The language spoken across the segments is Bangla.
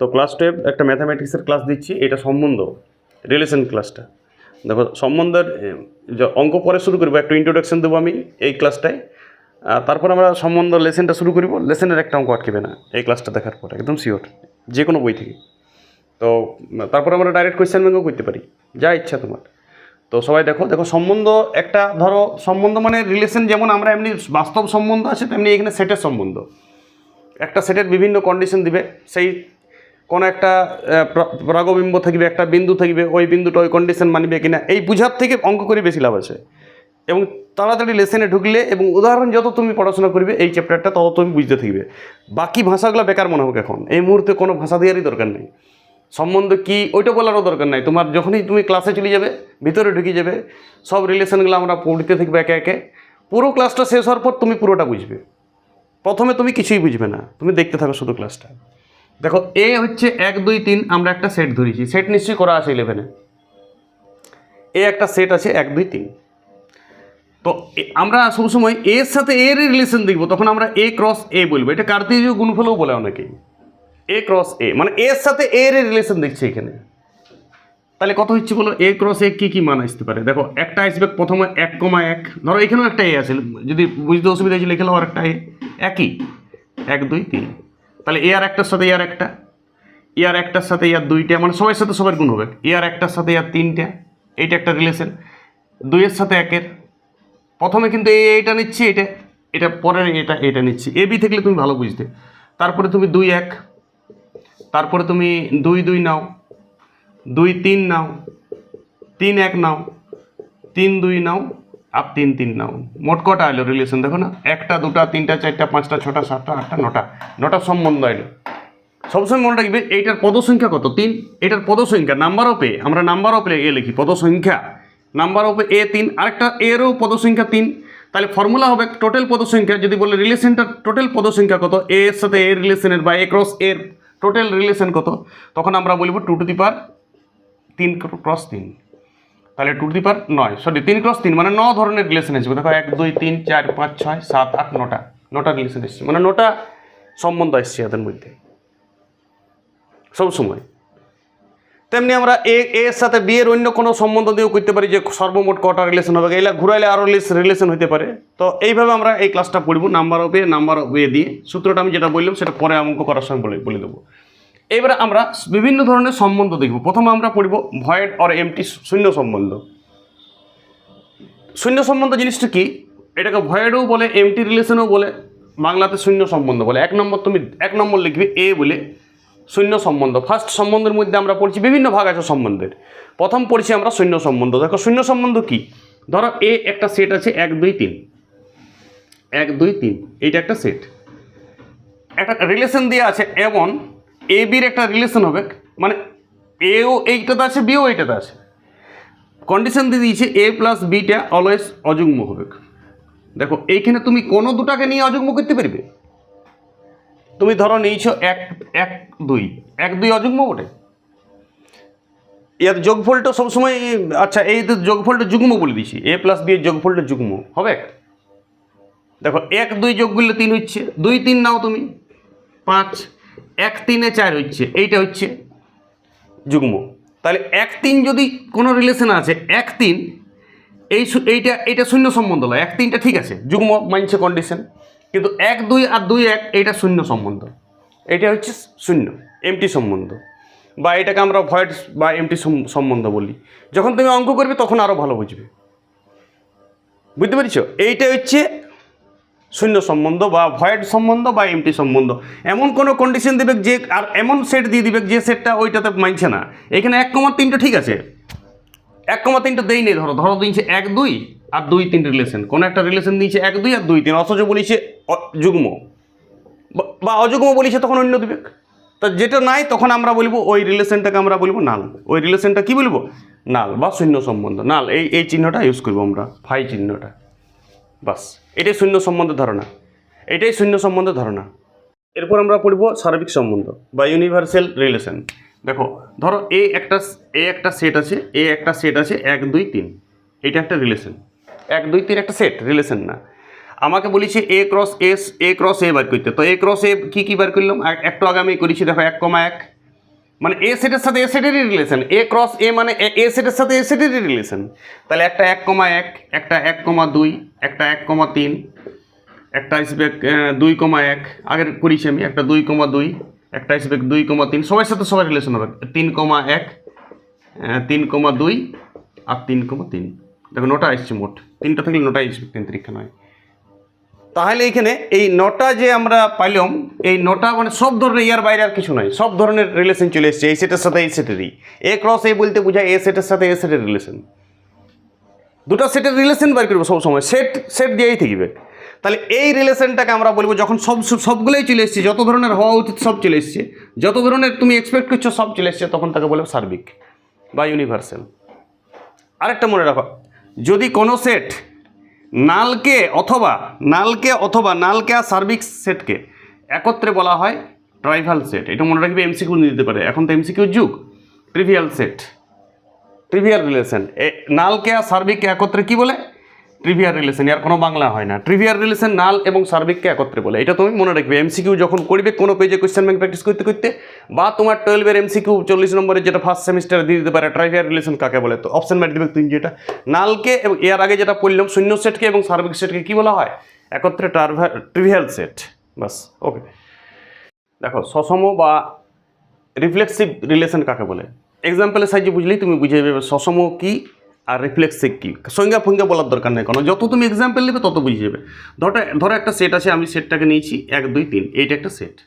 তো ক্লাস টুয়েলভ একটা ম্যাথামেটিক্সের ক্লাস দিচ্ছি, এটা সম্বন্ধ রিলেশন ক্লাসটা দেখো, সম্বন্ধের অঙ্ক পরে শুরু করব, একটা ইন্ট্রোডাকশন দেবো আমি এই ক্লাসটায় তারপর আমরা সম্বন্ধ লেসেনটা শুরু করব লেসেনের একটা অঙ্ক আটকেবে না, এই ক্লাসটা দেখার পর, একদম শিওর যে কোনো বই থেকে। তো তারপর আমরা ডাইরেক্ট কোয়েশ্চেন ব্যাঙ্কও করতে পারি, যা ইচ্ছা তোমার। তো সবাই দেখো দেখো, সম্বন্ধ একটা, ধরো, সম্বন্ধ মানে রিলেশন যেমন আমরা এমনি বাস্তব সম্বন্ধ আছে, তেমনি এখানে সেটের সম্বন্ধ। একটা সেটের বিভিন্ন কন্ডিশন দিবে, সেই কোনো একটা প্রাগবিম্ব থাকবে, একটা বিন্দু থাকবে, ওই বিন্দুটা ওই কন্ডিশন মানবে কিনা, এই বুঝার থেকে অঙ্ক করে বেশি লাভ আছে। এবং তাড়াতাড়ি লেসেনে ঢুকলে এবং উদাহরণ যত তুমি পড়াশোনা করবে, এই চ্যাপ্টারটা তত তুমি বুঝতে থাকবে। বাকি ভাষাগুলো বেকার মনে হোক এখন। এই মুহূর্তে কোনো ভাষা দেওয়ারই দরকার নেই। সম্বন্ধ কি, ওইটা বলারও দরকার নাই। তোমার যখনই তুমি ক্লাসে চলে যাবে, ভিতরে ঢুকে যাবে, সব রিলেশনগুলো আমরা পড়তে থাকবে একে একে। পুরো ক্লাসটা শেষ হওয়ার পর তুমি পুরোটা বুঝবে। প্রথমে তুমি কিছুই বুঝবে না। তুমি দেখতে থাকো শুধু ক্লাসটা দেখো এ হচ্ছে এক, দুই, তিন, আমরা একটা সেট ধরেছি। সেট নিশ্চয়ই করা আছে ইলেভেনে এ। একটা সেট আছে এক, দুই, তিন। তো আমরা সবসময় এর সাথে এর রিলেশন দেখব, তখন আমরা এ ক্রস এ বলব। এটা কার্তিজীয় গুণফলও বলে অনেকেই এ ক্রস এ মানে এর সাথে এর রিলেশন দেখছি এখানে। তাহলে কত হচ্ছে বলো? এ ক্রস এ কী কী মান আসতে পারে? দেখো, একটা আসবে প্রথমে এক কমা এক। ধরো, এখানেও একটা এ আছে। যদি বুঝতে অসুবিধা হয়েছে, লিখে আর একটা এ একই। এক, দুই, তিন। তাহলে এ আর একটার সাথে এ আর একটা, এ আর একটার সাথে ইয়ার দুইটা মানে সবার সাথে সবার গুণ হবে। এ আর একটার সাথে ইয়ার তিনটা, এইটা একটা রিলেশন দুইয়ের সাথে একের। প্রথমে কিন্তু এই এইটা নিচ্ছি এটা এটা পরের এটা এটা নিচ্ছি। এ, বি থাকলে তুমি ভালো বুঝতে। তারপরে তুমি দুই, এক। তারপরে তুমি দুই দুই নাও। দুই, তিন নাও। তিন, এক নাও। তিন, দুই নাও। আর তিন তিন নাও মোট কটা এলো রিলেশন দেখো না, একটা, দুটা, তিনটা, চারটা, পাঁচটা, ছটা, সাতটা, আটটা, নটা। নটা সম্বন্ধ এলো সবসময় মনে রাখবে, এইটার পদ সংখ্যা কত? তিন। এটার পদ সংখ্যা নাম্বার অফ এ আমরা নাম্বার অফ এ লিখি পদ সংখ্যা নাম্বার অফ এ তিন। আরেকটা, এরও পদ সংখ্যা তিন। তাহলে ফর্মুলা হবে টোটাল পদ সংখ্যা যদি বলে রিলেশনটার টোটাল পদ সংখ্যা কত? এ এর সাথে এ রিলেশনের বা এ ক্রস এর টোটাল রিলেশন কত? তখন আমরা বলব টু টু দি পার তিন ক্রস তিন। তাহলে টু দি পার নয় সরি তিন ক্রস তিন মানে ন ধরনের রিলেশন এসেছে দেখো এক, দুই, তিন, চার, পাঁচ, ছয়, সাত, আট, নটা। নটা রিলেশন এসছে। মানে নটা সম্বন্ধ এসছে এদের মধ্যে। সবসময় তেমনি আমরা এ এর সাথে বিয়ের অন্য কোনো সম্বন্ধ দিয়েও করতে পারি যে সর্বমোট কটা রিলেশন হবে। এগুলা ঘুরাইলে আরও রিলেশন হতে পারে। তো এইভাবে আমরা এই ক্লাসটা পড়ব। Number of A number of A দিয়ে। সূত্রটা আমি যেটা বললাম, সেটা পরে অঙ্ক করার সময় বলে বলে দেবো। এবারে আমরা বিভিন্ন ধরনের সম্বন্ধ দেখব। প্রথমে আমরা পড়ব ভয়েড অর এমটি শূন্য সম্বন্ধ। শূন্য সম্বন্ধ জিনিসটা কি? এটাকে ভয়েডও বলে, এমটি রিলেশনও বলে, বাংলাতে শূন্য সম্বন্ধ বলে। এক নম্বর তুমি এক নম্বর লিখবে এ বলে শূন্য সম্বন্ধ। ফার্স্ট সম্বন্ধের মধ্যে আমরা পড়ছি বিভিন্ন ভাগ আছে সম্বন্ধের। প্রথম পড়ছি আমরা শূন্য সম্বন্ধ। দেখো, শূন্য সম্বন্ধ কি? ধরো, এ একটা সেট আছে, এক, দুই, তিন। এক, দুই, তিন। এইটা একটা সেট একটা রিলেশন দিয়ে আছে এমন এ বির একটা রিলেশন হবে। মানে এও এইটাতে আছে বিও এইটাতে আছে। কন্ডিশন দিয়ে দিয়েছে এ প্লাস বিটা অলওয়েজ অযুগ্ম হবে। দেখো, এইখানে তুমি কোনো দুটাকে নিয়ে অযুগ্ম করতে পারবে? তুমি ধরো নিয়েছো এক এক, দুই। এক, দুই অযুগ্ম বটে? এর যোগফলটা সবসময় আচ্ছা এই যোগফলটা যুগ্ম বলে দিছি এ প্লাস বি এর যোগফলটা যুগ্ম, হবে? দেখো, এক, দুই যোগ করলে তিন হচ্ছে। দুই, তিন নাও তুমি। পাঁচ এক তিনে চার হচ্ছে, এইটা হচ্ছে যুগ্ম। তাহলে এক তিন যদি কোনো রিলেশন আছে, এক তিন, এই এইটা এইটা শূন্য সম্বন্ধ নয়। এক তিনটা ঠিক আছে, যুগ্ম মানছে কন্ডিশন কিন্তু এক, দুই আর দুই এক, এইটা শূন্য সম্বন্ধ। এটা হচ্ছে শূন্য এমটি সম্বন্ধ। বা এটাকে আমরা ভয়েড বা এমটি সম্বন্ধ বলি। যখন তুমি অঙ্ক করবে, তখন আরও ভালো বুঝবে। বুঝতে পেরেছ? এইটা হচ্ছে শূন্য সম্বন্ধ বা ভয়েড সম্বন্ধ বা এমটি সম্বন্ধ। এমন কোনো কন্ডিশন দেবে যে, আর এমন সেট দিয়ে দিবে যে সেটটা ওইটাতে মানছে না। এখানে এক কমার তিনটা ঠিক আছে। এক কমা তিনটা দেই নেই, ধরো ধরো দিয়েছে এক, দুই, আর দুই, তিন রিলেশন কোনো একটা রিলেশন দিয়েছে এক, দুই, আর দুই, তিন, অথচ বলিছে যুগ্ম। বা অযুগ্ম বলিছে তখন অন্য দিবে তা যেটা নাই, তখন আমরা বলব ওই রিলেশনটাকে আমরা বলব নাল। ওই রিলেশনটা কি বলব? নাল বা শূন্য সম্বন্ধ। নাল, এই এই চিহ্নটা ইউজ করব আমরা ফাই চিহ্নটা। বাস। এটাই শূন্য সম্বন্ধের ধারণা। এটাই শূন্য সম্বন্ধের ধারণা। এরপর আমরা পড়ব সার্বিক সম্বন্ধ বা ইউনিভার্সাল রিলেশন দেখো, ধরো এ একটা এ একটা সেট আছে এ একটা সেট আছে, এক, দুই, তিন। এটা একটা রিলেশন এক, দুই, তিন একটা সেট রিলেশন না। আমাকে বলেছে A cross S A cross A বার করতে। তো এ ক্রস এ কী কী বার করলাম? এক- একটু আগে আমি করেছি, দেখো, এক কমা এক। মানে এ সেটের সাথে এ সেটেরই রিলেশন এ ক্রস এ মানে এ সেটের সাথে এ সেটেরই রিলেশন তাহলে একটা এক কমা এক, একটা এক কমা দুই, একটা এক কমা তিন, একটা আসবে দুই কমা এক, আগের করিছি আমি, একটা দুই কমা দুই, একটা আসবে দুই কমা তিন, সবার সাথে সবার রিলেশন হবে। তিন কমা এক তিন কমা দুই আর তিন কমা তিন। দেখো নটা আসছে মোট। তিনটা থাকলে নোটা আসবে তিন তারিখে নয় তাহলে এখানে এই নটা যে আমরা পাইলাম, এই নটা মানে সব ধরনের ইয়ার বাইরে আর কিছু নয় সব ধরনের রিলেশন চলে এসছে, এই সেটের সাথে এই সেটেরই এ ক্রস এ বলতে বোঝায় এ সেটের সাথে এ সেটের রিলেশন দুটো সেটের রিলেশন বার করব সবসময় সেট সেট দিয়েই থাকবে। তাহলে এই রিলেশনটাকে আমরা বলব, যখন সব- সবগুলোই চলে এসছে, যত ধরনের হওয়া উচিত সব চলে এসছে, যত ধরনের তুমি এক্সপেক্ট করছ সব চলে এসছে, তখন তাকে বলব সার্বিক বা ইউনিভার্সাল আরেকটা মনে রাখো, যদি কোনো সেট নালকে অথবা নালকে অথবা নালকে আর সার্বিক সেটকে একত্রে বলা হয় ট্রাইভাল সেট। এটা মনে রাখবে এমসিকিউ নিয়ে দিতে পারে। এখন তো এমসিকিউর যুগ। Trivial set. Trivial relation. নালকে আর সার্ভিককে একত্রে কি বলে? ট্রিভিয়াল রিলেশন আর কোনো বাংলা হয় না। ট্রিভিয়ার রিলেশন নাল এবং সার্বিককে একত্রে বলে। এটা তুমি মনে রাখবে এমসিকিউ যখন করবে, কোনো পেজে কোয়েশ্চেন ব্যাংক প্র্যাকটিস করতে করতে, বা তোমার টুয়েলভের এমসিকিউ চল্লিশ নম্বরের যেটা ফার্স্ট সেমিস্টারে দিয়ে দিতে পারে ট্রাইভিয়াল রিলেশন কাকে বলে? তো অপশন মারি দেবে তুমি যেটা নালকে এবং এর আগে যেটা পড়লাম, শূন্য সেটকে এবং সার্বিক সেটকে কী বলা হয়? একত্রে ট্রিভিয়াল সেট বাস ওকে দেখো, সসম বা রিফ্লেক্সিভ রিলেশন কাকে বলে? এক্সাম্পলের সাহায্যে বুঝলেই তুমি বুঝে যাবে, সসম কি আর রিফ্লেক্সিভ কি? সংজ্ঞা ফঙ্গা বলার দরকার নেই কোনো। যত তুমি এক্সাম্পল নেবে, তত বুঝে যাবে। ধরো ধরো একটা সেট আছে, আমি সেটটাকে নিয়েছি, এক, দুই, তিন। এইটা একটা সেট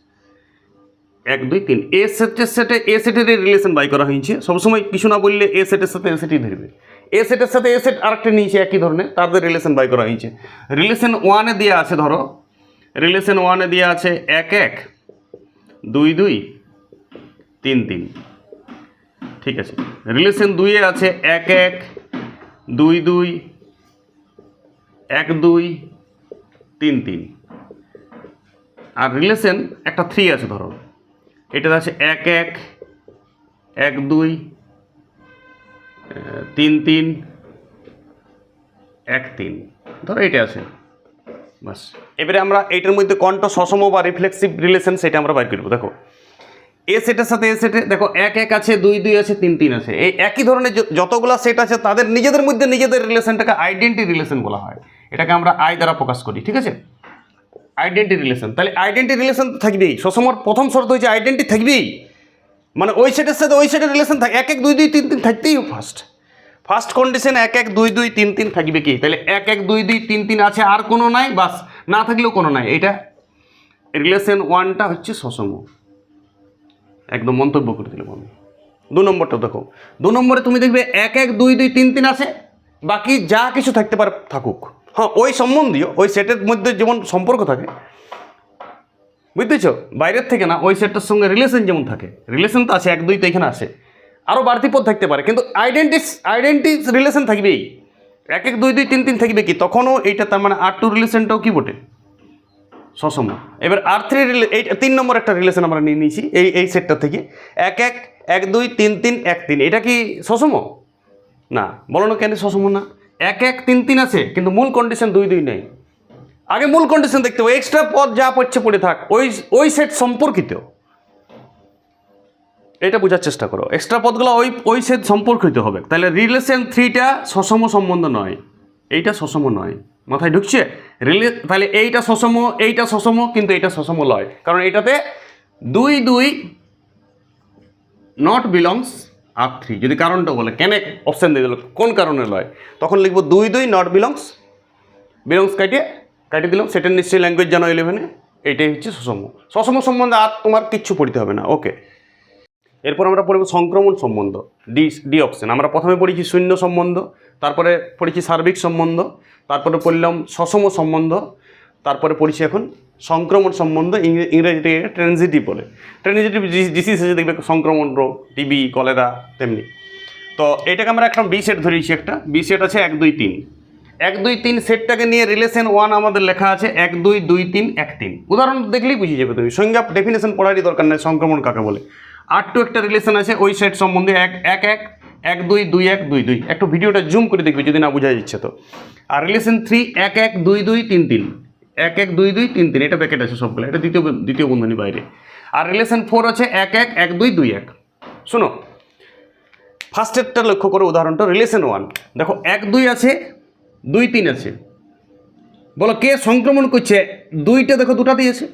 এক, দুই, তিন। এ সেটের সেটে এ সেটের রিলেশন বাই করা হয়েছে। সবসময় কিছু না বললে এ সেটের সাথে এ সেটই ধরবে। এ সেটের সাথে এ সেট আরেকটা নিয়েছে, একই ধরনের। তাদের রিলেশন বাই করা হয়েছে। রিলেশন ওয়ানে দেওয়া আছে, ধরো। রিলেশন ওয়ানে দেওয়া আছে এক এক। দুই দুই। তিন তিন। ঠিক আছে। রিলেশন দুইয়ে আছে এক এক। দুই দুই, এক দুই, তিন তিন। আর রিলেশন একটা থ্রি আছে ধরো। এটাতে আছে এক এক এক দুই তিন তিন, এক তিন। ধরো এটা আছে। বাস এবারে আমরা এইটার মধ্যে কণ্ঠ সসম বা রিফ্লেক্সিভ রিলেশন সেটা আমরা বাইর করব দেখো এ সেটের সাথে এ সেটে দেখো, এক এক আছে, দুই দুই আছে, তিন তিন আছে। এই একই ধরনের যতগুলো সেট আছে, তাদের নিজেদের মধ্যে নিজেদের রিলেশনটাকে আইডেন্টি রিলেশন বলা হয়। এটাকে আমরা আই দ্বারা প্রকাশ করি, ঠিক আছে? আইডেন্টি রিলেশন তাহলে আইডেন্টি রিলেশন তো থাকবেই। সসমর প্রথম শর্ত হচ্ছে আইডেন্টি থাকবেই। মানে ওই সেটের সাথে ওই সেটের রিলেশন থাকে এক এক দুই দুই তিন তিন থাকতেই ফার্স্ট ফার্স্ট কন্ডিশন এক এক দুই দুই তিন তিন থাকবে কি? তাহলে এক এক দুই দুই তিন তিন আছে, আর কোনো নাই, বাস। না থাকলেও কোনো নাই। এটা রিলেশন ওয়ানটা হচ্ছে সসম একদম মন্তব্য করে দিলাম আমি। দু নম্বরটা দেখো। দু নম্বরে তুমি দেখবে এক এক, দুই দুই, তিন তিন আছে। বাকি যা কিছু থাকতে পারে থাকুক। হ্যাঁ ওই সম্বন্ধীয়, ওই সেটের মধ্যে যেমন সম্পর্ক থাকে, বুঝতেছ? বাইরের থেকে না, ওই সেটটার সঙ্গে রিলেশন যেমন থাকে। রিলেশন তো আছে, এক, দুই তো এখানে আসে আরও বাড়তি পদ থাকতে পারে, কিন্তু আইডেন্টিস আইডেন্টি রিলেশন থাকবেই। এক এক, দুই দুই, তিন তিন থাকবে কি? তখনও এইটা তার মানে আর টু রিলেশনটাও কী বটে? সসম। এবার আর থ্রি এই তিন নম্বর একটা রিলেশন আমরা নিয়ে নিয়েছি, এই এই সেটটা থেকে। এক এক এক, দুই, তিন তিন, এক, তিন। এটা কি সসম? না। বলো না কেন সসম না? এক এক, তিন তিন আছে, কিন্তু মূল কন্ডিশন দুই দুই নেই। আগে মূল কন্ডিশন দেখতে হবে। এক্সট্রা পদ যা পড়ছে, পড়ে থাক। ওই ওই সেট সম্পর্কিত। এটা বোঝার চেষ্টা করো। এক্সট্রা পদগুলো ওই ওই সেট সম্পর্কিত হবে। তাহলে রিলেশন থ্রিটা সসম সম্বন্ধ নয়। এইটা সসম নয়। মাথায় ঢুকছে? রিলে তাহলে এইটা সসম এইটা সসম, কিন্তু এইটা সসম লয়। কারণ এটাতে দুই দুই নট বিলংস আর থ্রি যদি কারণটা বলে, কেন অপশান দিয়ে দিল, কোন কারণে লয়? তখন লিখব দুই দুই নট বিলংস বিলংস কাটিয়ে কাটিয়ে দিলাম। সেটা নিশ্চয়ই ল্যাঙ্গুয়েজ জানো ইলেভেনে এইটাই হচ্ছে সুষম সসম সম্বন্ধে আর তোমার কিচ্ছু পড়তে হবে না। ওকে এরপর আমরা পড়ব সংক্রমণ সম্বন্ধ ডি ডি অপশন আমরা প্রথমে পড়েছি শূন্য সম্বন্ধ, তারপরে পড়েছি সার্বিক সম্বন্ধ তারপরে পড়লাম সসম সম্বন্ধ, তারপরে পড়েছি এখন সংক্রমণ সম্বন্ধ, ইংরে- ইংরেজিতে ট্রেনজিটিভ বলে। ট্রেনজিটিভ ডিসিজ হচ্ছে দেখবে সংক্রমণ, রোগ টিবি কলেরা তেমনি। তো এটাকে আমরা একটা বি সেট ধরেছি একটা। বি সেট আছে এক, দুই, তিন। এক, দুই, তিন সেটটাকে নিয়ে রিলেশন ওয়ান আমাদের লেখা আছে, এক, দুই দুই, তিন, এক, তিন। উদাহরণ দেখলেই বুঝে যাবে তুমি। সংজ্ঞা ডেফিনেশন পড়ারই দরকার নেই, সংক্রমণ কাকে বলে। আর টু একটা রিলেশন আছে, ওই সেট সম্বন্ধে এক এক এক এক দুই দুই এক দুই দুই। একটু ভিডিওটা জুম করে দেখবি যদি না বোঝা যাচ্ছে তো। আর রিলেশন থ্রি এক এক, দুই দুই, তিন তিন। এক এক, দুই দুই, তিন তিন। এটা প্যাকেট আছে সবগুলো। এটা দ্বিতীয় দ্বিতীয় বন্ধনী বাইরে। আর রিলেশন ফোর আছে এক এক এক, দুই দুই, এক। শোনো। ফার্স্টেরটা লক্ষ্য করো উদাহরণটা রিলেশন ওয়ান দেখো, এক, দুই আছে, দুই, তিন আছে। বলো, কে সংক্রমণ করছে? দুইটা দেখো, দুটা দিয়েছে।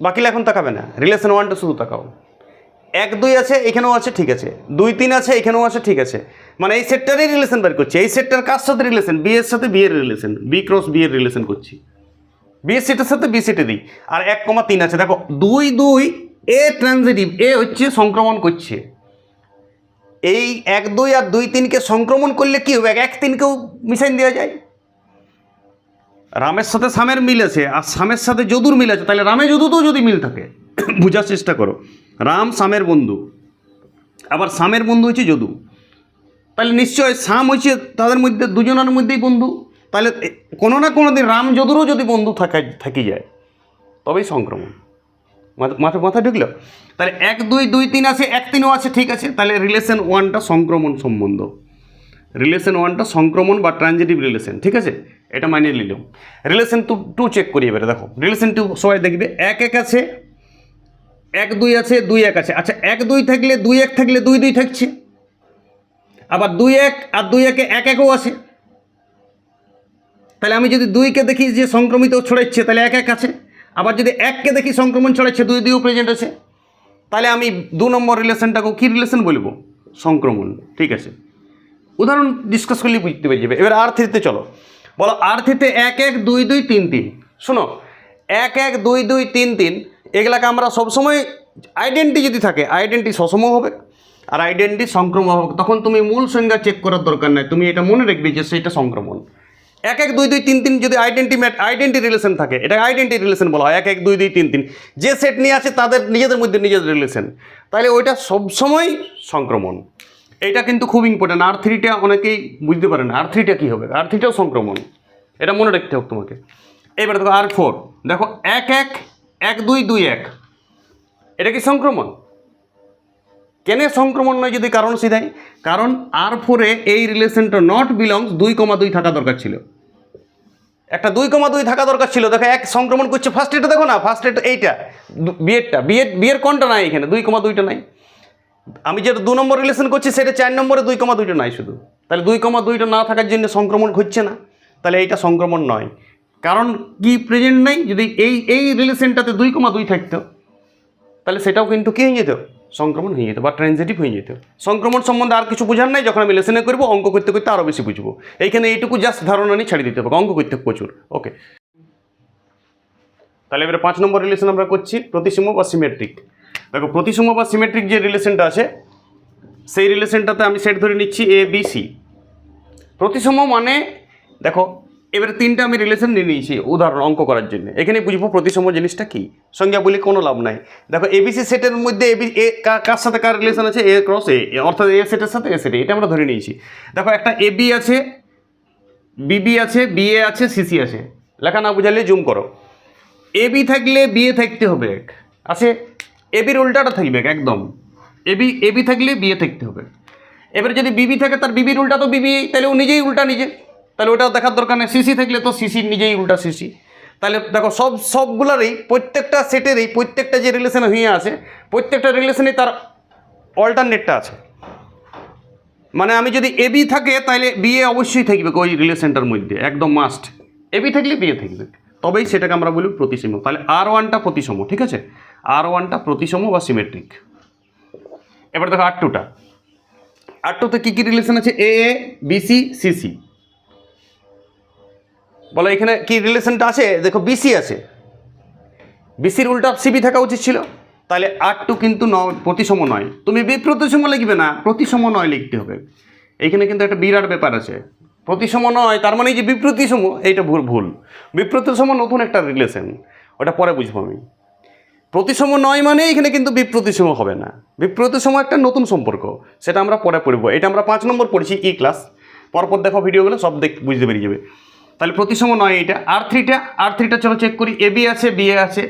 বাকিলা এখন তাকাবে না। রিলেশন ওয়ানটা শুধু তাকাও। এক, দুই আছে, এখানেও আছে, ঠিক আছে। দুই, তিন আছে, এখানেও আছে, ঠিক আছে। মানে এই সেটটারই রিলেশন বের করছি। এই সেটটার কার সাথে রিলেশন বি এর সাথে বি এর রিলেশন বি ক্রস বি এর রিলেশন করছি। বি এর সেটের সাথে বি সেটে দিই। আর এক কমা তিন আছে। দেখো, দুই দুই এ ট্রানজিটিভ এ হচ্ছে সংক্রমণ করছে। এই এক, দুই আর দুই, তিনকে সংক্রমণ করলে কি হবে? এক তিনকেও মিশাইন দেওয়া যায়। রামের সাথে সামের মিল আছে। আর সামের সাথে যদুর মিল আছে। তাহলে রামে যদুতেও যদি মিল থাকে, বোঝার চেষ্টা করো। রাম সামের বন্ধু। আবার সামের বন্ধু হচ্ছে যদু। তাহলে নিশ্চয় সাম হচ্ছে তাদের মধ্যে, দুজনের মধ্যেই বন্ধু। তাহলে কোনো না কোনো দিন রাম যদুরও যদি বন্ধু থাকা, থাকি যায়, তবেই সংক্রমণ। মাথা মাথা ঢুকলো? তাহলে এক, দুই দুই, তিন আছে, এক, তিনও আছে, ঠিক আছে। তাহলে রিলেশন ওয়ানটা সংক্রমণ সম্বন্ধ। রিলেশন ওয়ানটা সংক্রমণ বা ট্রানজিটিভ রিলেশন ঠিক আছে? এটা মানিয়ে নিলাম। রিলেশন টু টু চেক করি এবারে, দেখো। রিলেশন টু সবাই দেখবে। এক এক আছে এক দুই আছে, দুই এক আছে। আচ্ছা এক দুই থাকলে দুই এক থাকলে দুই দুই থাকছে। আবার দুই এক আর দুই একে এক একও আছে। তাহলে আমি যদি দুইকে দেখি যে সংক্রমিত ছড়াচ্ছে, তাহলে এক এক আছে। আবার যদি এককে দেখি সংক্রমণ ছড়াচ্ছে, দুই দুইও প্রেজেন্ট আছে। তাহলে আমি দু নম্বর রিলেশনটাকে কী রিলেশন বলব? সংক্রমণ। ঠিক আছে? উদাহরণ ডিসকাস করলে বুঝতে পেরে যাবে। এবার আর থ্রিতে চলো। বলো আর থ্রিতে এক এক, দুই দুই, তিন তিন। শোনো, এক এক, দুই দুই, তিন তিন এগুলাকে আমরা সবসময় আইডেন্টি যদি থাকে আইডেন্টি সসম হবে আর আইডেন্টি সংক্রমণ হবে, তখন তুমি মূল সংজ্ঞা চেক করার দরকার নাই। তুমি এটা মনে রাখবে যে সেটা সংক্রমণ। এক এক দুই দুই তিন তিন যদি আইডেন্টি ম্যাট আইডেন্টি রিলেশন থাকে এটা আইডেন্টি রিলেশন বলা হয়, এক এক দুই দুই তিন তিন। যে সেট নিয়ে আছে তাদের নিজেদের মধ্যে নিজেদের রিলেশন তাহলে ওইটা সবসময় সংক্রমণ। এটা কিন্তু খুব ইম্পর্টেন্ট আর থ্রিটা অনেকেই বুঝতে পারে না। আর থ্রিটা কী হবে? আর থ্রিটাও সংক্রমণ। এটা মনে রাখতে হোক তোমাকে। এবারে দেখো আর ফোর দেখো এক এক এক, দুই দুই, এক। এটা কি সংক্রমণ? কেন সংক্রমণ নয় যদি কারণ সিধাই কারণ আর ফোরে এই রিলেশনটা নট বিলংস দুই কমা দুই থাকা দরকার ছিল। একটা দুই কমা দুই থাকা দরকার ছিল। দেখো, এক সংক্রমণ করছে ফার্স্ট এটা দেখো না ফার্স্ট এটা এইটা বিয়েরটা বিয়ের বিয়ের কোনটা নাই এখানে? দুই কমা দুইটা নাই। আমি যেটা দু নম্বর রিলেশন করছি, সেটা চার নম্বরে দুই কমা দুইটা নাই শুধু। তাহলে দুই কমা দুইটা না থাকার জন্য সংক্রমণ ঘটছে না। তাহলে এইটা সংক্রমণ নয়। কারণ কি প্রেজেন্ট নেই? যদি এই এই রিলেশনটাতে দুই কমা দুই থাকতো, তাহলে সেটাও কিন্তু কী হয়ে যেত? সংক্রমণ হয়ে যেত বা ট্রানজিটিভ হয়ে যেত। সংক্রমণ সম্বন্ধে আর কিছু বোঝার নাই, যখন আমি লেসনে করব, অঙ্ক করতে করতে আরও বেশি বুঝব। এইখানে এইটুকু জাস্ট ধারণা নিয়ে ছাড়িয়ে দিতে হবে, অঙ্ক করতে প্রচুর ওকে তাহলে এবারে পাঁচ নম্বর রিলেশন আমরা করছি, প্রতিসম বা সিমেট্রিক দেখো, প্রতিসম বা সিমেট্রিক যে রিলেশনটা আছে, সেই রিলেশনটাতে আমি সেট ধরে নিচ্ছি এ বি সি প্রতিসম মানে দেখো এবারে তিনটা আমি রিলেশন নিয়ে নিয়েছি উদাহরণ, অঙ্ক করার জন্য। এখানে বুঝব প্রতিসম জিনিসটা কি? সংজ্ঞা বলে কোনো লাভ নাই। দেখো এবিসি সেটের মধ্যে এবি এ কার সাথে কার রিলেশন আছে? এ ক্রস এ অর্থাৎ এ সেটের সাথে এ। সেটে এটা আমরা ধরে নিয়েছি। দেখো, একটা এবি আছে বিবি আছে বিএ আছে সিসি আছে। লেখা না বুঝালে জুম করো। এবি থাকলে বিয়ে থাকতে হবে এক। আছে? এবির উল্টাটা থাকবে একদম। এবি এবি থাকলে বিয়ে থাকতে হবে। এবারে যদি বিবি থাকে, তার বিবির উল্টা তো বিবি তাহলে ও নিজেই উল্টা নিজে। তাহলে ওটাও দেখার দরকার নেই। সিসি থাকলে তো সিসি নিজেই উল্টা সিসি তাহলে দেখো সব, সবগুলারই প্রত্যেকটা সেটেরই প্রত্যেকটা যে রিলেশন হয়ে আছে, প্রত্যেকটা রিলেশনে তার অল্টারনেটটা আছে। মানে আমি যদি এবি থাকে, তাহলে বিয়ে অবশ্যই থাকবে ওই রিলেশনটার মধ্যে, একদম মাস্ট এবি থাকলে বিয়ে থাকবে। তবেই সেটাকে আমরা বলি প্রতিসম। তাহলে আর ওয়ানটা প্রতিসম, ঠিক আছে? আর ওয়ানটা প্রতিসম বা সিমেট্রিক এবার দেখো আর টুটা আর টুতে কী কী রিলেশন আছে? এ এ বিসি সিসি বলো, এখানে কি রিলেশনটা আছে? দেখো বিসি আছে। বিসির উল্টা সিবি থাকা উচিত ছিল। তাহলে আর টু কিন্তু ন, প্রতিসম নয়। তুমি বিপ্রতিসম লিখবে না, প্রতিসম নয় লিখতে হবে। এইখানে কিন্তু একটা বিরাট ব্যাপার আছে। প্রতিসম নয়, তার মানে এই যে বিপ্রতিসম, এইটা ভুল ভুল। বিপ্রতিসম নতুন একটা রিলেশন ওটা পরে বুঝব আমি। প্রতিসম নয় মানে এখানে কিন্তু বিপ্রতিসম হবে না। বিপ্রতিসম একটা নতুন সম্পর্ক। সেটা আমরা পরে পড়ব। এটা আমরা পাঁচ নম্বর পড়েছি ই ক্লাস পরপর দেখো ভিডিওগুলো সব দেখ, বুঝতে পেরে যাবে। তাহলে প্রতিসম নয় এটা আর থ্রিটা আর থ্রিটা চলো চেক করি। এ বি আছে বিএ আছে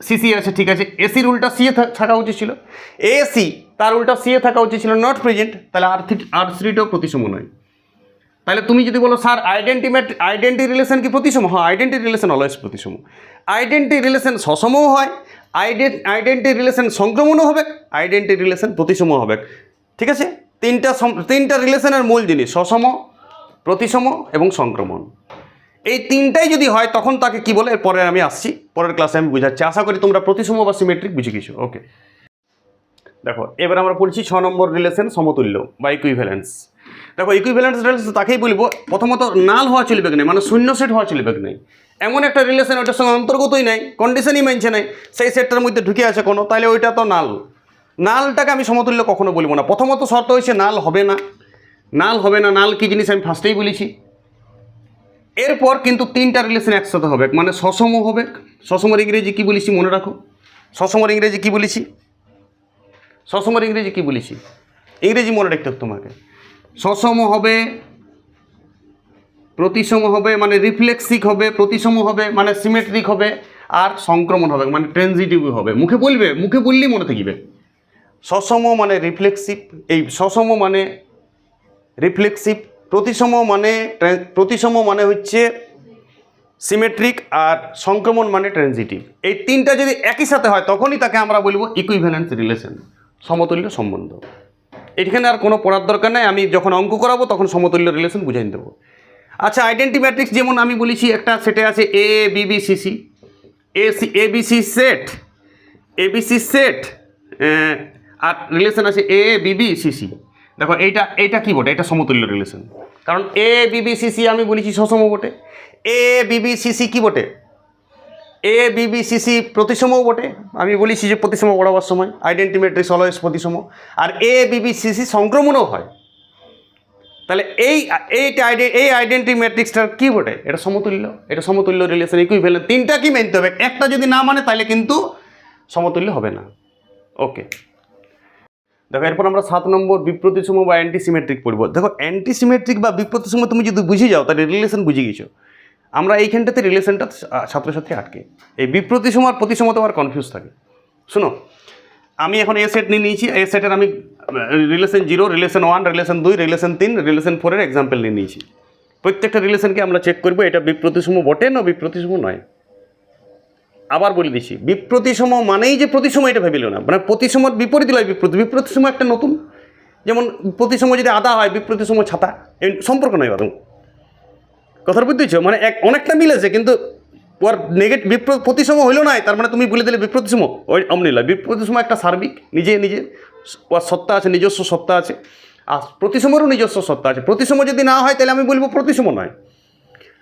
সিসি আছে, ঠিক আছে। এসির উল্টা সিএ থাকা উচিত ছিল। এসি তার উল্টা সিএ থাকা উচিত ছিল নট প্রেজেন্ট তাহলে আর থ্রি আর থ্রিটাও প্রতিসম নয়। তাহলে তুমি যদি বলো, স্যার আইডেন্টিমেট আইডেন্টি রিলেশন কি প্রতিসম? হয় আইডেন্টি রিলেশন অলওয়েজ প্রতিসম। আইডেন্টি রিলেশন সসমও হয় আইডেন্ট আইডেন্টি রিলেশন সংক্রমণও হবে আইডেন্টি রিলেশন প্রতিসম হবে। ঠিক আছে? তিনটা তিনটা রিলেশনের মূল জিনিস সসম প্রতিসম এবং সংক্রমণ। এই তিনটাই যদি হয়, তখন তাকে কি বলে? এরপরে আমি আসছি। পরের ক্লাসে আমি বুঝাচ্ছি। আশা করি তোমরা প্রতিসম বা সিমেট্রিক বুঝে গেছো। ওকে দেখো, এবার আমরা পড়ছি ছ নম্বর রিলেশন সমতুল্য বা ইকুইভ্যালেন্স দেখো ইকুইভ্যালেন্স রিলেশন তাকেই বলব, প্রথমত নাল হওয়া চলবে কি না মানে শূন্য সেট হওয়া চলবে নাই? এমন একটা রিলেশন ওটার সঙ্গে অন্তর্গতই নাই কন্ডিশনই মানছে নাই, সেই সেটটার মধ্যে ঢুকে আছে কোনো তাহলে ওইটা তো নাল। নালটাকে আমি সমতুল্য কখনো বলব না। প্রথমত শর্ত হয়েছে নাল হবে না। নাল হবে না, নাল কি জিনিস আমি ফার্স্টেই বলেছি। এরপর কিন্তু তিনটা রিলেশন একসাথে হবে। মানে সসম হবে। সসমর ইংরেজি কি বলেছি মনে রাখো? সসমর ইংরেজি কি বলেছি? সসমর ইংরেজি কি বলেছি? ইংরেজি মনে রাখতে হবে তোমাকে। সসম হবে, প্রতিসম হবে মানে রিফ্লেক্সিক হবে, প্রতিসম হবে মানে সিমেট্রিক হবে, আর সংক্রমণ হবে মানে ট্রেনজিটিভ হবে। মুখে বলবে, মুখে বললেই মনে থাকবে। সসম মানে রিফ্লেক্সিভ এই সসম মানে রিফ্লেক্সিভ প্রতিসম মানে প্রতিসম মানে হচ্ছে সিমেট্রিক আর সংক্রমণ মানে ট্রানজিটিভ এই তিনটা যদি একই সাথে হয়, তখনই তাকে আমরা বলব ইকুইভ্যালেন্স রিলেশন সমতুল্য সম্বন্ধ। এখানে আর কোনো পড়ার দরকার নাই, আমি যখন অঙ্ক করাবো তখন সমতুল্য রিলেশন বুঝাই দেবো। আচ্ছা আইডেন্টি ম্যাট্রিক্স যেমন আমি বলেছি, একটা সেটে আছে A B B C C A C A B C set A B C set R relation আছে এ বিবি সিসি দেখো, এইটা এইটা কী বটে? এটা সমতুল্য রিলেশন কারণ এ বিবি সিসি আমি বলেছি সসম বটে। এ বিবি সিসি কি বটে? এ বিবি সিসি প্রতিসমও বটে। আমি বলেছি যে প্রতিসম পড়াবার সময় আইডেন্টি ম্যাট্রিক্স অলওয়েজ প্রতিসম। আর এ বিবি সিসি সংক্রমণও হয়। তাহলে এই, এইটা এই আইডেন্টি ম্যাট্রিক্সটার কী বটে? এটা সমতুল্য? এটা সমতুল্য রিলেশন ইকুইভ্যালেন্ট তিনটা কি মানতে হবে? একটা যদি না মানে তাহলে কিন্তু সমতুল্য হবে না। ওকে দেখো, এরপর আমরা সাত নম্বর বিপ্রতিসম বা অ্যান্টিসিমেট্রিক পড়ব। দেখো অ্যান্টিসিমেট্রিক বা বিপ্রতিসম তুমি যদি বুঝে যাও, তাহলে রিলেশন বুঝে গেছো। আমরা এইখানটাতে রিলেশনটা ছাত্রছাত্রী আটকে। এই বিপ্রতিসম আর প্রতিসম তো আর কনফিউজ থাকে। শোনো, আমি এখন এ সেট নিয়ে নিয়েছি। এ সেটের আমি relation zero relation one relation দুই রিলেশন তিন রিলেশন ফোরের এক্সাম্পল নিয়ে নিয়েছি। প্রত্যেকটা রিলেশনকে আমরা চেক করব, এটা বিপ্রতিসম বটে না বিপ্রতিসম নয়? আবার বলে দিচ্ছি বিপ্রতিসম মানেই যে প্রতিসম এটা ভেবিল না। মানে প্রতিসমর বিপরীত লয় বিপ্রতি, বিপ্রতিসম একটা নতুন। যেমন প্রতিসম যদি আদা হয়, বিপ্রতিসম ছাতা, এই সম্পর্ক নয় বাদম কথার বুঝতেছ মানে এক অনেকটা মিলেছে কিন্তু ওর নেগেটিভ বিপ্র প্রতিসম হইল না তার মানে তুমি বলে দিলে বিপ্রতিসম। ওই অমনি লয়, বিপ্রতিসম একটা সার্বিক, নিজে নিজে। ওর সত্তা আছে, নিজস্ব সত্তা আছে। আর প্রতিসমরও নিজস্ব সত্তা আছে। প্রতিসম যদি না হয়, তাহলে আমি বলব প্রতিসম নয়।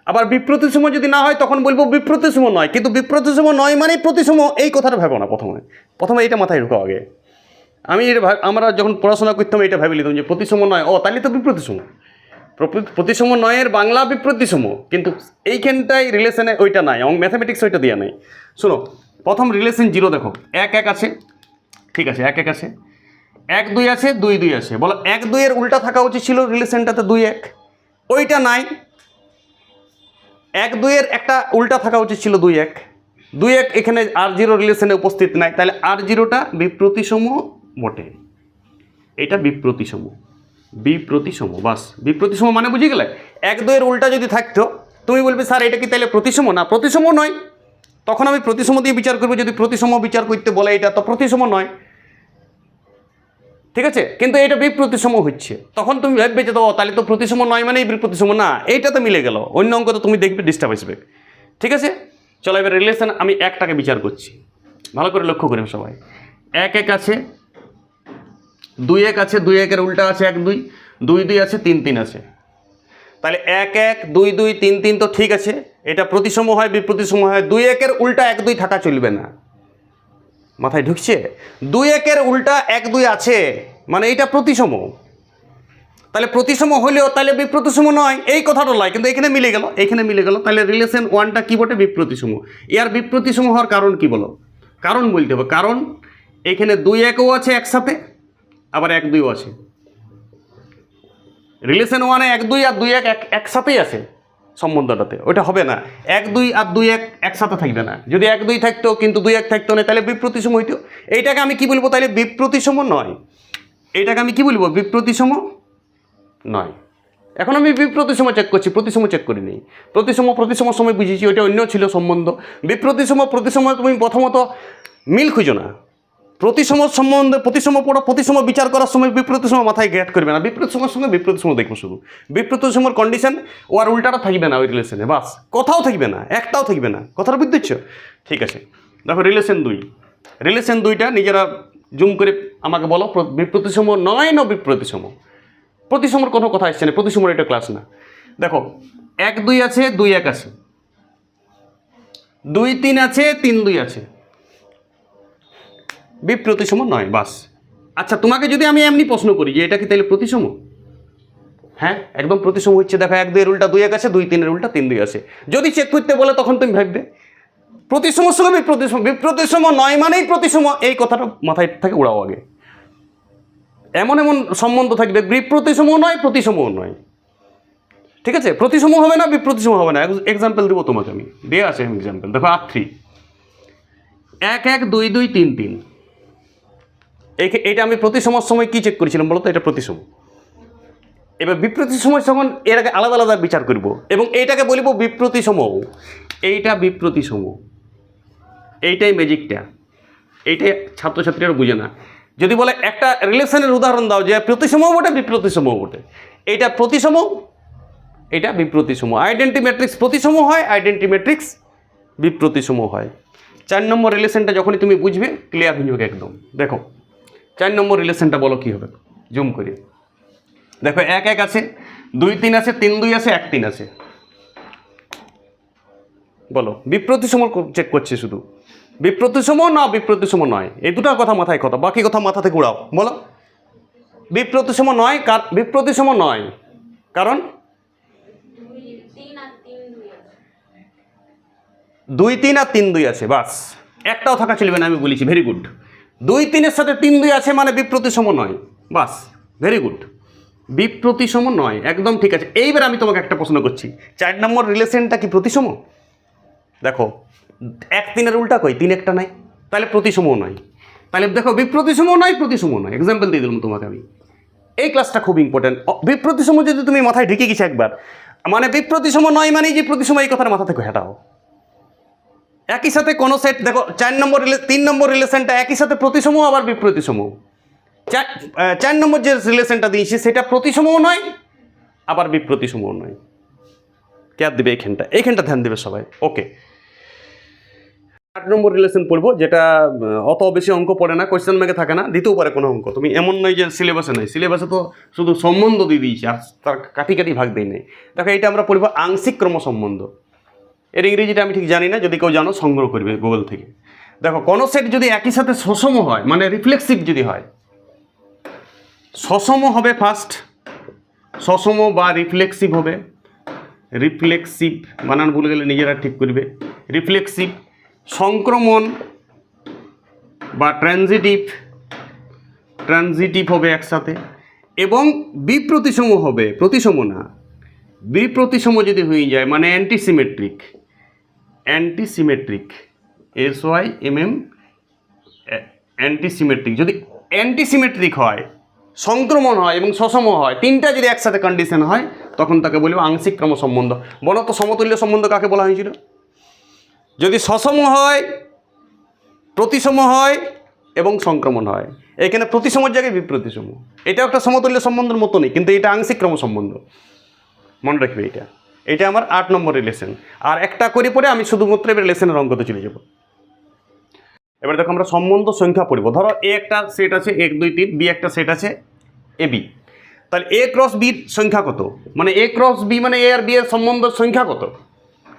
আবার বিপ্রতিসম যদি না হয়, তখন বলব বিপ্রতিসম নয়। কিন্তু বিপ্রতিসম নয় মানে প্রতিসম, এই কথাটা ভেবো না প্রথমে। প্রথমে এইটা মাথায় ঢুকো আগে। আমি এটা আমরা যখন পড়াশোনা করতাম এটা ভাবি নিতাম যে প্রতিসম নয়। ও, তাহলে তো বিপ্রতিসম। প্রতিসম নয়ের বাংলা বিপ্রতিসম। কিন্তু এইখানটায় রিলেশনে ওইটা নাই, এবং ম্যাথামেটিক্স ওইটা দেওয়া নেই। শোনো, প্রথম রিলেশন জিরো দেখো। এক এক আছে। ঠিক আছে, এক এক আছে। এক, দুই আছে, দুই দুই আছে। বলো, এক, দুইয়ের উল্টা থাকা উচিত ছিল রিলেশনটাতে দুই, এক। ওইটা নাই। এক দুইয়ের একটা উল্টা থাকা উচিত ছিল দুই এক। দুই এক এখানে আর জিরো রিলেশনে উপস্থিত নাই, তাহলে আর জিরোটা বিপ্রতিসম বটে। এটা বিপ্রতিসম। বিপ্রতিসম, বাস। বিপ্রতিসম মানে বুঝে গেলে? এক দুইয়ের উল্টা যদি থাকতো, তুমি বলবে, স্যার, এটা কি তাহলে প্রতিসম? না, প্রতিসম নয়। তখন আমি প্রতিসম দিয়ে বিচার করব। যদি প্রতিসম বিচার করতে বলে এটা, তো প্রতিসম নয়। ঠিক আছে? কিন্তু এটা বিপ্রতিসম হচ্ছে। তখন তুমি ভাববে যে তো তাহলে তো প্রতিসম নয় মানে বিপ্রতিসম না এইটা তো মিলে গেল। অন্য অঙ্ক তো তুমি দেখবে ডিস্টার্ব আসবে ঠিক আছে? চলো এবার রিলেশন আমি একটাকে বিচার করছি। ভালো করে লক্ষ্য করেন সবাই। এক এক আছে, দুই এক আছে, দুই একের উল্টা আছে এক দুই দুই দুই আছে, তিন তিন আছে। তাহলে এক এক, দুই দুই, তিন তিন তো ঠিক আছে। এটা প্রতিসম হয়, বিপ্রতিসম হয়, দুই একের উল্টা এক দুই থাকা চলবে না। মাথায় ঢুকছে। দুই একের উল্টা এক দুই আছে। মানে এটা প্রতিসম। তাহলে প্রতিসম হলেও তাহলে বিপ্রতিসম নয়। এই কথাটা নয়, কিন্তু এখানে মিলে গেল, এখানে মিলে গেল। তাহলে রিলেশন ওয়ানটা কী বটে? বিপ্রতিসম। ইয়ার বিপ্রতিসম হওয়ার কারণ কি বলো? কারণ বলতে হবে। কারণ এখানে দুই একও আছে একসাথে, আবার এক দুইও আছে। রিলেশন ওয়ানে এক দুই আর দুই এক এক একসাথেই আছে। সম্বন্ধটাতে। ওইটা হবে না। এক, দুই আর দুই এক একসাথে থাকবে না। যদি এক, দুই থাকতো, কিন্তু দুই এক থাকতো না, তাহলে বিপ্রতিসম হইতো। এইটাকে আমি কি বলব তাহলে বিপ্রতিসম নয়? এইটাকে আমি কি বলব? বিপ্রতিসম নয়। এখন আমি বিপ্রতিসম চেক করছি, প্রতিসম চেক করিনি। প্রতিসম প্রতিসম সময় বুঝেছি, ওইটা অন্য ছিল সম্বন্ধ। বিপ্রতিসম, প্রতিসম তুমি প্রথমত মিল খুঁজো না। প্রতিসম সম্বন্ধে, প্রতিসম পড়া, প্রতিসম বিচার করার সময় বিপ্রতিসম মাথায় গ্যাট করবে না। বিপ্রতিসমের সঙ্গে বিপ্রতিসম দেখব শুধু। বিপ্রতিসমর কন্ডিশন ও আর উল্টাটা থাকবে না ওই রিলেশনে বাস। কোথাও থাকবে না, একটাও থাকবে না। কথাটা বুঝতে পারছ? ঠিক আছে। দেখো রিলেশন দুই। রিলেশন দুইটা নিজেরা জুম করে আমাকে বলো, প্র- বিপ্রতিসম নয় না বিপ্রতিসম প্রতিসমর কোনো কথা আসছে না প্রতিসমর এটা ক্লাস না। দেখো, এক দুই আছে, দুই এক আছে। দুই তিন আছে, তিন দুই আছে। বিপ্রতিসম নয়, বাস। আচ্ছা তোমাকে যদি আমি এমনি প্রশ্ন করি যে এটা কি তাহলে প্রতিসম? হ্যাঁ একদম প্রতিসম হচ্ছে, দেখো এক, দুইয়ের উল্টা দুই এক আছে, দুই তিনের উল্টা তিন দুই আছে। যদি চেক করতে বলে, তখন তুমি ভাববে, প্রতিসম সঙ্গে বিপ্রতিসম বিপ্রতিসম নয় মানেই প্রতিসম, এই কথাটা মাথায় থেকে উড়াও আগে। এমন এমন সম্বন্ধ থাকবে বিপ্রতিসমও নয় প্রতিসমও নয়। ঠিক আছে? প্রতিসম হবে না, বিপ্রতিসম হবে না। এক্সাম্পল দেবো তোমাকে আমি। দেওয়া আছে এক্সাম্পল দেখো আর থ্রি এক এক, দুই দুই, তিন তিন। এইটা আমি প্রতিসমর সময় কি চেক করেছিলাম বলো তো এটা প্রতিসম। এবার বিপ্রতি সময় এর আগে আলাদা আলাদা বিচার করব এবং এইটাকে বলিব বিপ্রতি বিপ্রতিসম এইটা বিপ্রতিসম এইটাই ম্যাজিকটা এইটাই ছাত্রছাত্রীরা বুঝে না। যদি বলে একটা রিলেশনের উদাহরণ দাও যে প্রতিসম বটে, বিপ্রতি বিপ্রতিসম বটে। এইটা প্রতিসম এটা বিপ্রতিসম আইডেন্টি ম্যাট্রিক্স প্রতিসম হয় আইডেন্টি ম্যাট্রিক্স বিপ্রতিসম হয়। চার নম্বর রিলেশনটা যখনই তুমি বুঝবে ক্লিয়ার হয়ে যাবে একদম। দেখো। চার নম্বর রিলেশনটা বলো কী হবে? জুম করি। দেখো, এক এক আছে, দুই তিন আছে, তিন দুই আছে, এক তিন আছে। বলো, বিপ্রতিসম চেক করছে শুধু। বিপ্রতিসম না বিপ্রতিসম নয়? এই দুটো কথা মাথায় কথা, বাকি কথা মাথা থেকে উড়াও বলো। বিপ্রতিসম নয় কার বিপ্রতিসম নয়। কারণ? দুই তিন আর তিন দুই আছে, বাস। একটাও থাকা চলবে না, আমি বলেছি ভেরি গুড দুই তিনের সাথে তিন দুই আছে মানে বিপ্রতিসম নয়। বাস ভেরি গুড বিপ্রতিসম নয়, একদম ঠিক আছে। এইবার আমি তোমাকে একটা প্রশ্ন করছি। চার নম্বর রিলেশনটা কি প্রতিসম দেখো, এক তিনের উল্টা কই? তিন একটা নাই। তাহলে প্রতিসমও নয়। তাহলে দেখো বিপ্রতিসমও নয় প্রতিসম নয়। এক্সাম্পল দিয়ে দিলাম তোমাকে আমি। এই ক্লাসটা খুব ইম্পর্টেন্ট বিপ্রতিসম যদি তুমি মাথায় ঢেকে গেছো একবার মানে বিপ্রতিসম নয় মানেই যে প্রতিসম এই কথার মাথা থেকে হেঁটাও। একই সাথে কোনো সেট দেখো, চার নম্বর তিন নম্বর রিলেশনটা একই সাথে প্রতিসম আবার বিপ্রতিসম চার চার নম্বর যে রিলেশনটা দিয়েছি, সেটা প্রতিসমও নয়, আবার বিপ্রতিসমও নয়। কে আর দেবে এইখানটা এইখানটা ধ্যান দেবে সবাই। ওকে। আট নম্বর রিলেশন পড়ব, যেটা অত বেশি অঙ্ক পড়ে না কোয়েশ্চেন ব্যাগে থাকে না, দিতেও পারে কোনো অঙ্ক। তুমি এমন নয় যে সিলেবাসে নাই। সিলেবাসে তো শুধু সম্বন্ধ দিয়ে দিয়েছি, আর তার কাটি কাটি ভাগ দেয় নেই। দেখো, এইটা আমরা পড়ব আংশিক ক্রম সম্বন্ধ এর ইংরেজিটা আমি ঠিক জানি না, যদি কেউ জানো, সংগ্রহ করবে গুগল থেকে। দেখো কোনো সেট যদি একই সাথে সুষম হয় মানে রিফ্লেক্সিভ যদি হয়, সসম হবে ফার্স্ট সসম বা রিফ্লেক্সিভ হবে। রিফ্লেক্সিভ বানান ভুলে গেলে নিজেরা ঠিক করবে। রিফ্লেক্সিভ সংক্রমণ বা ট্রানজিটিভ ট্রানজিটিভ হবে একসাথে। এবং বিপ্রতিসম হবে, প্রতিসম না, বিপ্রতিসম যদি হয়ে যায় মানে antisymmetric antisymmetric S Y M M antisymmetric যদি অ্যান্টিসিমেট্রিক হয়, সংক্রমণ হয় এবং সসম হয়, তিনটা যদি একসাথে কন্ডিশন হয়, তখন তাকে বলব আংশিক ক্রম সম্বন্ধ বলো তো সমতুল্য সম্বন্ধ কাকে বলা হয়েছিল? যদি সসম হয়, প্রতিসম হয় এবং সংক্রমণ হয়, এখানে প্রতিসমর জায়গায় বিপ্রতিসম। এটা একটা সমতুল্য সম্বন্ধের মতো নেই কিন্তু এটা আংশিক ক্রম সম্বন্ধ মনে রাখবে এটা। এটা আমার আট নম্বর রিলেশন আর একটা করে পরে আমি শুধুমাত্র এবার রিলেশনের অঙ্কতে চলে যাব। এবার দেখো আমরা সম্বন্ধ সংখ্যা পড়ব। ধরো এ একটা সেট আছে, এক, দুই, তিন, বি একটা সেট আছে, এ, বি। তাহলে এ ক্রস বির সংখ্যা কত? মানে এ ক্রস বি মানে এ আর বি এর সম্বন্ধ সংখ্যা কত?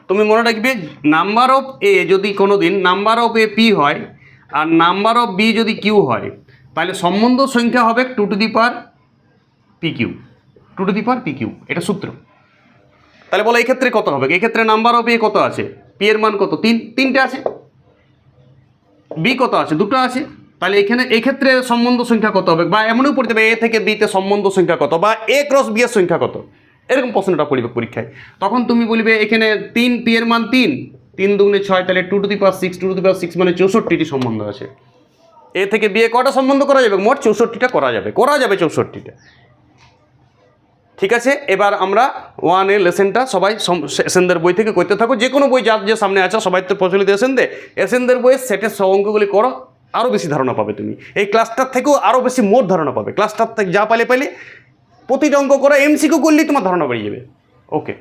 তুমি মনে রাখবে, নাম্বার অফ এ যদি কোনো দিন নাম্বার অফ এ পি হয়, আর নাম্বার অফ বি যদি কিউ হয়, তাহলে সম্বন্ধ সংখ্যা হবে two to the power P Q. Two to the power P Q. এটা সূত্র। তাহলে বলো এই ক্ষেত্রে কত হবে? এই ক্ষেত্রে নাম্বার অফ এ কত আছে? পি এর মান কত? তিন, তিনটে আছে? বি কত আছে? দুটো আছে? তাহলে এখানে এই ক্ষেত্রে সম্বন্ধ সংখ্যা কত হবে? বা এমনও পড়তে হবে এ থেকে বিতে সম্বন্ধ সংখ্যা কত? বা এ ক্রস বি এর সংখ্যা কত? এরকম প্রশ্নটা পড়বে পরীক্ষায়। তখন তুমি বলবে, এখানে তিন পি এর মান তিন। তিন দুগুণে ছয়, তাহলে two to the power six two to the power six মানে চৌষট্টিটি সম্বন্ধ আছে। এ থেকে বিয়ে কটা সম্বন্ধ করা যাবে? মোট চৌষট্টিটা করা যাবে। করা যাবে চৌষট্টিটা। ঠিক আছে? এবার আমরা ওয়ানের লেসেনটা সবাই এসেনদের বই থেকে করতে থাকো। যে কোনো বই যার যে সামনে আছে, সবাই তো প্রচলিত এসেন দে এসেনদের বইয়ের সেটের সব অঙ্কগুলি করো আরও বেশি ধারণা পাবে তুমি। এই ক্লাসটার থেকেও আরও বেশি মোট ধারণা পাবে। ক্লাসটার থেকে যা পালে পালে প্রতিটা অঙ্ক করা এমসিকিউ করলেই তোমার ধারণা বেরিয়ে যাবে। ওকে